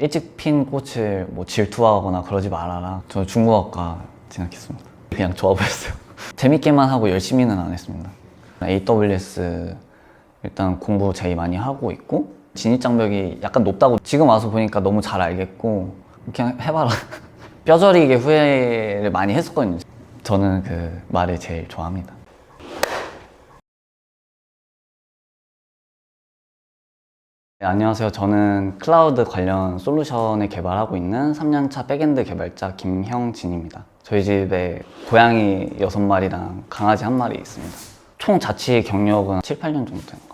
일찍 핀 꽃을 뭐 질투하거나 그러지 말아라. 저 중국어과 진학했습니다. 그냥 좋아 보였어요. 재밌게만 하고 열심히는 안 했습니다. AWS 일단 공부 제일 많이 하고 있고 진입 장벽이 약간 높다고 지금 와서 보니까 너무 잘 알겠고 그냥 해봐라. 뼈저리게 후회를 많이 했었거든요. 저는 그 말을 제일 좋아합니다. 네, 안녕하세요. 저는 클라우드 관련 솔루션을 개발하고 있는 3년차 백엔드 개발자 김형진입니다. 저희 집에 고양이 6마리랑 강아지 한 마리 있습니다. 총 자치 경력은 7, 8년 정도 같아요.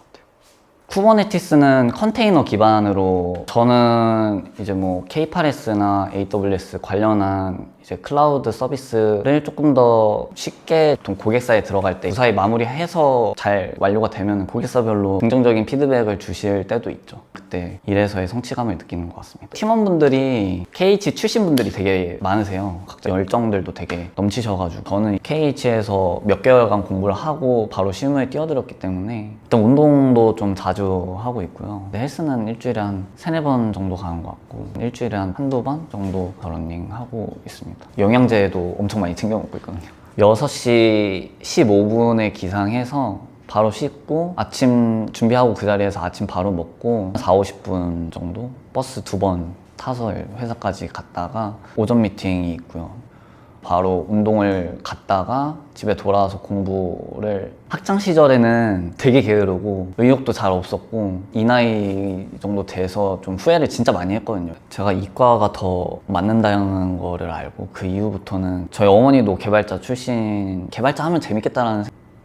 쿠버네티스는 컨테이너 기반으로 저는 이제 뭐 K8s나 AWS 관련한 이제 클라우드 서비스를 조금 더 쉽게 좀 고객사에 들어갈 때 무사히 마무리해서 잘 완료가 되면 고객사별로 긍정적인 피드백을 주실 때도 있죠. 그때 일에서의 성취감을 느끼는 것 같습니다. 팀원분들이 KH 출신 분들이 되게 많으세요. 각자 열정들도 되게 넘치셔가지고 저는 KH에서 몇 개월간 공부를 하고 바로 실무에 뛰어들었기 때문에 일단 운동도 좀 자주 하고 있고요. 헬스는 일주일에 한 세네 번 정도 가는 것 같고 일주일에 한 한두 번 정도 러닝 하고 있습니다. 영양제도 엄청 많이 챙겨 먹고 있거든요. 6시 15분에 기상해서 바로 씻고 아침 준비하고 그 자리에서 아침 바로 먹고 4, 50분 정도 버스 두 번 타서 회사까지 갔다가 오전 미팅이 있고요. 바로 운동을 갔다가 집에 돌아와서 공부를 학창 시절에는 되게 게으르고 의욕도 잘 없었고 이 나이 정도 돼서 좀 후회를 진짜 많이 했거든요. 제가 이과가 더 맞는다는 거를 알고 그 이후부터는 저희 어머니도 개발자 출신 개발자 하면 재밌겠다라는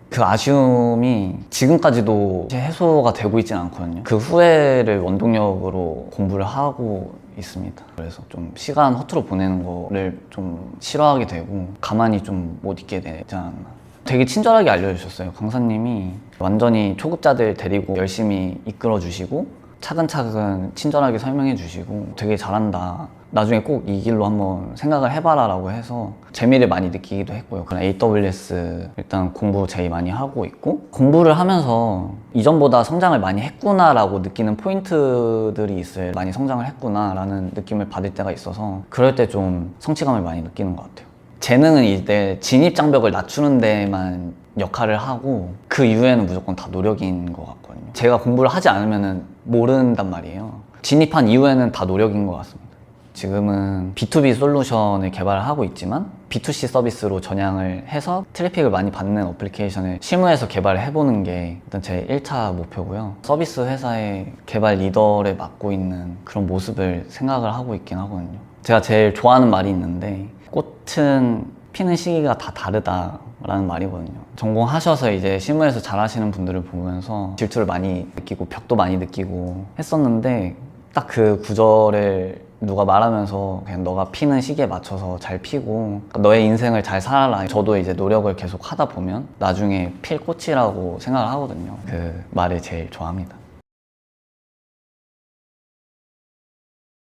그 아쉬움이 지금까지도 해소가 되고 있지는 않거든요. 그 후회를 원동력으로 공부를 하고 있습니다. 그래서 좀 시간 허투루 보내는 거를 좀 싫어하게 되고 가만히 좀 못 있게 되지 않았나. 되게 친절하게 알려주셨어요. 강사님이 완전히 초급자들 데리고 열심히 이끌어 주시고 차근차근 친절하게 설명해 주시고 되게 잘한다. 나중에 꼭 이 길로 한번 생각을 해봐라 라고 해서 재미를 많이 느끼기도 했고요. 그런 AWS 일단 공부 제일 많이 하고 있고 공부를 하면서 이전보다 성장을 많이 했구나 라고 느끼는 포인트들이 있어요. 많이 성장을 했구나 라는 느낌을 받을 때가 있어서 그럴 때 좀 성취감을 많이 느끼는 것 같아요. 재능은 이때 진입 장벽을 낮추는 데만 역할을 하고 그 이후에는 무조건 다 노력인 것 같거든요. 제가 공부를 하지 않으면 모른단 말이에요. 진입한 이후에는 다 노력인 것 같습니다. 지금은 B2B 솔루션을 개발을 하고 있지만 B2C 서비스로 전향을 해서 트래픽을 많이 받는 어플리케이션을 실무에서 개발을 해보는 게 일단 제 1차 목표고요. 서비스 회사의 개발 리더를 맡고 있는 그런 모습을 생각을 하고 있긴 하거든요. 제가 제일 좋아하는 말이 있는데 꽃은 피는 시기가 다 다르다 라는 말이거든요. 전공하셔서 이제 실무에서 잘하시는 분들을 보면서 질투를 많이 느끼고 벽도 많이 느끼고 했었는데 딱 그 구절을 누가 말하면서 그냥 너가 피는 시기에 맞춰서 잘 피고 너의 인생을 잘 살아라. 저도 이제 노력을 계속 하다 보면 나중에 필 꽃이라고 생각을 하거든요. 그 말을 제일 좋아합니다.